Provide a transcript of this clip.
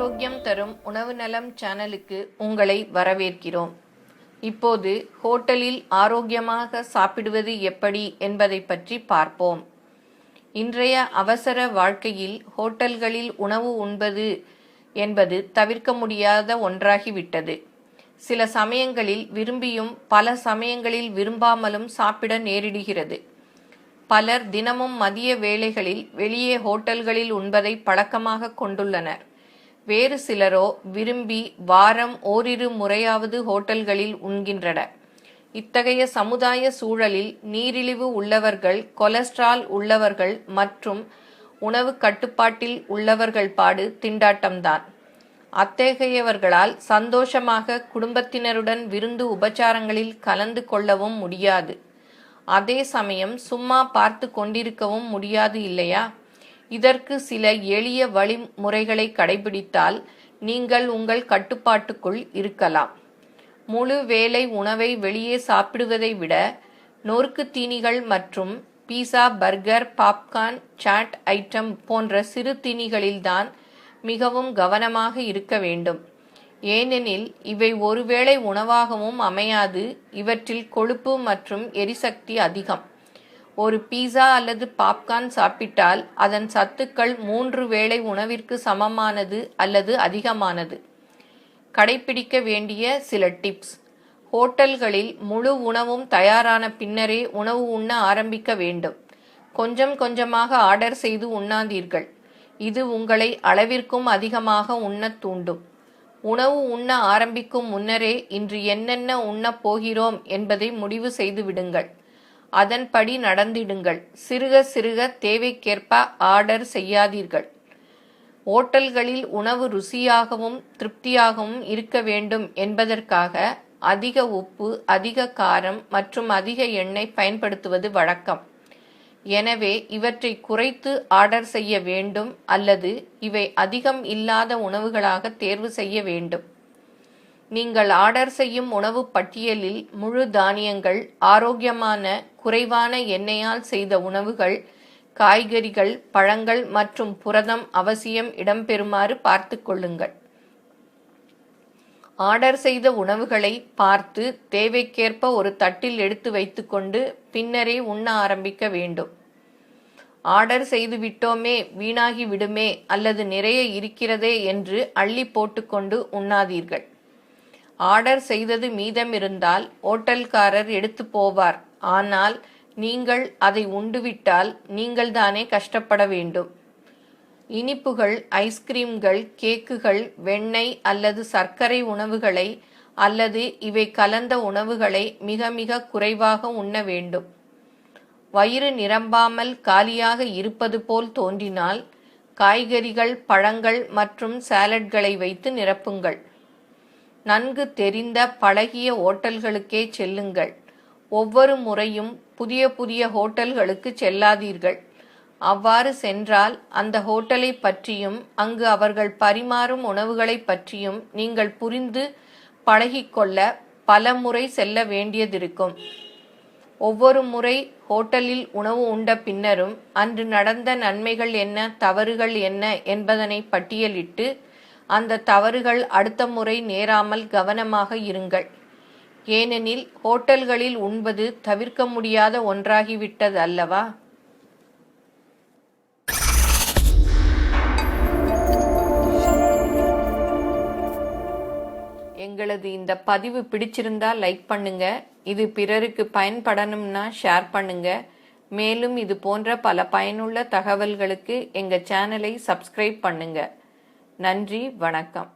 ஆரோக்கியம் தரும் உணவு நலம் சேனலுக்கு உங்களை வரவேற்கிறோம். இப்போது ஹோட்டலில் ஆரோக்கியமாக சாப்பிடுவது எப்படி என்பதை பற்றி பார்ப்போம். இன்றைய அவசர வாழ்க்கையில் ஹோட்டல்களில் உணவு உண்பது என்பது தவிர்க்க முடியாத ஒன்றாகிவிட்டது. சில சமயங்களில் விரும்பியும் பல சமயங்களில் விரும்பாமலும் சாப்பிட நேரிடுகிறது. பலர் தினமும் மதிய வேளைகளில் வெளியே ஹோட்டல்களில் உண்பதை பழக்கமாக கொண்டுள்ளனர். வேறு சிலரோ விரும்பி வாரம் ஓரிரு முறையாவது ஹோட்டல்களில் உண்கின்றனர். இத்தகைய சமுதாய சூழலில் நீரிழிவு உள்ளவர்கள் கொலஸ்ட்ரால் உள்ளவர்கள் மற்றும் உணவு கட்டுப்பாட்டில் உள்ளவர்கள் பாடு திண்டாட்டம்தான். அத்தகையவர்களால் சந்தோஷமாக குடும்பத்தினருடன் விருந்து உபச்சாரங்களில் கலந்து கொள்ளவும் முடியாது. அதே சமயம் சும்மா பார்த்து கொண்டிருக்கவும் முடியாது இல்லையா? இதற்கு சில எளிய வழிமுறைகளை கடைபிடித்தால் நீங்கள் உங்கள் கட்டுப்பாட்டுக்குள் இருக்கலாம். முழு வேலை உணவை வெளியே சாப்பிடுவதை விட நொறுக்கு தீனிகள் மற்றும் pizza burger popcorn chaat item போன்ற சிறு தீனிகளில்தான் மிகவும் கவனமாக இருக்க வேண்டும். ஏனெனில் இவை ஒருவேளை உணவாகவும் அமையாது. இவற்றில் கொழுப்பு மற்றும் எரிசக்தி அதிகம். ஒரு பீஸா அல்லது பாப்கார்ன் சாப்பிட்டால் அதன் சத்துக்கள் மூன்று வேளை உணவிற்கு சமமானது அல்லது அதிகமானது. கடைபிடிக்க வேண்டிய சில டிப்ஸ். ஹோட்டல்களில் முழு உணவும் தயாரான பின்னரே உணவு உண்ண ஆரம்பிக்க வேண்டும். கொஞ்சம் கொஞ்சமாக ஆர்டர் செய்து உண்ணாதீர்கள். இது உங்களை அளவிற்கும் அதிகமாக உண்ணத் தூண்டும். உணவு உண்ண ஆரம்பிக்கும் முன்னரே இன்று என்னென்ன உண்ணப் போகிறோம் என்பதை முடிவு செய்து விடுங்கள். அதன்படி நடந்திடுங்கள். சிறுக சிறுக தேவைக்கேற்ப ஆர்டர் செய்யாதீர்கள். ஓட்டல்களில் உணவு ருசியாகவும் திருப்தியாகவும் இருக்க வேண்டும் என்பதற்காக அதிக உப்பு அதிக காரம் மற்றும் அதிக எண்ணெய் பயன்படுத்துவது வழக்கம். எனவே இவற்றை குறைத்து ஆர்டர் செய்ய வேண்டும் அல்லது இவை அதிகம் இல்லாத உணவுகளாக தேர்வு செய்ய வேண்டும். நீங்கள் ஆர்டர் செய்யும் உணவு பட்டியலில் முழு தானியங்கள் ஆரோக்கியமான குறைவான எண்ணெயால் செய்த உணவுகள் காய்கறிகள் பழங்கள் மற்றும் புரதம் அவசியம் இடம்பெறுமாறு பார்த்து கொள்ளுங்கள். ஆர்டர் செய்த உணவுகளை பார்த்து தேவைக்கேற்ப ஒரு தட்டில் எடுத்து வைத்துக்கொண்டு பின்னரே உண்ண ஆரம்பிக்க வேண்டும். ஆர்டர் செய்து விட்டோமே வீணாகி விடுமே அல்லது நிறைய இருக்கிறதே என்று அள்ளி போட்டுக்கொண்டு உண்ணாதீர்கள். ஆர்டர் செய்தது மீதம் இருந்தால் ஓட்டல்காரர் எடுத்து போவார். ஆனால் நீங்கள் அதை உண்டுவிட்டால் நீங்கள்தானே கஷ்டப்பட வேண்டும். இனிப்புகள் ஐஸ்கிரீம்கள் கேக்குகள் வெண்ணெய் அல்லது சர்க்கரை உணவுகளை அல்லது இவை கலந்த உணவுகளை மிக மிக குறைவாக உண்ண வேண்டும். வயிறு நிரம்பாமல் காலியாக இருப்பது போல் தோன்றினால் காய்கறிகள் பழங்கள் மற்றும் சாலட்களை வைத்து நிரப்புங்கள். நன்கு தெரிந்த பழகிய ஓட்டல்களுக்கே செல்லுங்கள். ஒவ்வொரு முறையும் புதிய புதிய ஹோட்டல்களுக்கு செல்லாதீர்கள். அவ்வாறு சென்றால் அந்த ஹோட்டலை பற்றியும் அங்கு அவர்கள் பரிமாறும் உணவுகளை பற்றியும் நீங்கள் புரிந்து பழகிக்கொள்ள பல முறை செல்ல வேண்டியதிருக்கும். ஒவ்வொரு முறை ஹோட்டலில் உணவு உண்ட பின்னரும் அன்று நடந்த நன்மைகள் என்ன தவறுகள் என்ன என்பதனை பட்டியலிட்டு அந்த தவறுகள் அடுத்த முறை நேராமல் கவனமாக இருங்கள். ஏனெனில் ஹோட்டல்களில் உண்பது தவிர்க்க முடியாத ஒன்றாகிவிட்டது அல்லவா? எங்களது இந்த பதிவு பிடிச்சிருந்தா லைக் பண்ணுங்க இது பிறருக்கு பயன்படணும்னா ஷேர் பண்ணுங்க. மேலும் இது போன்ற பல பயனுள்ள தகவல்களுக்கு எங்கள் சேனலை சப்ஸ்கிரைப் பண்ணுங்க. நன்றி வணக்கம்.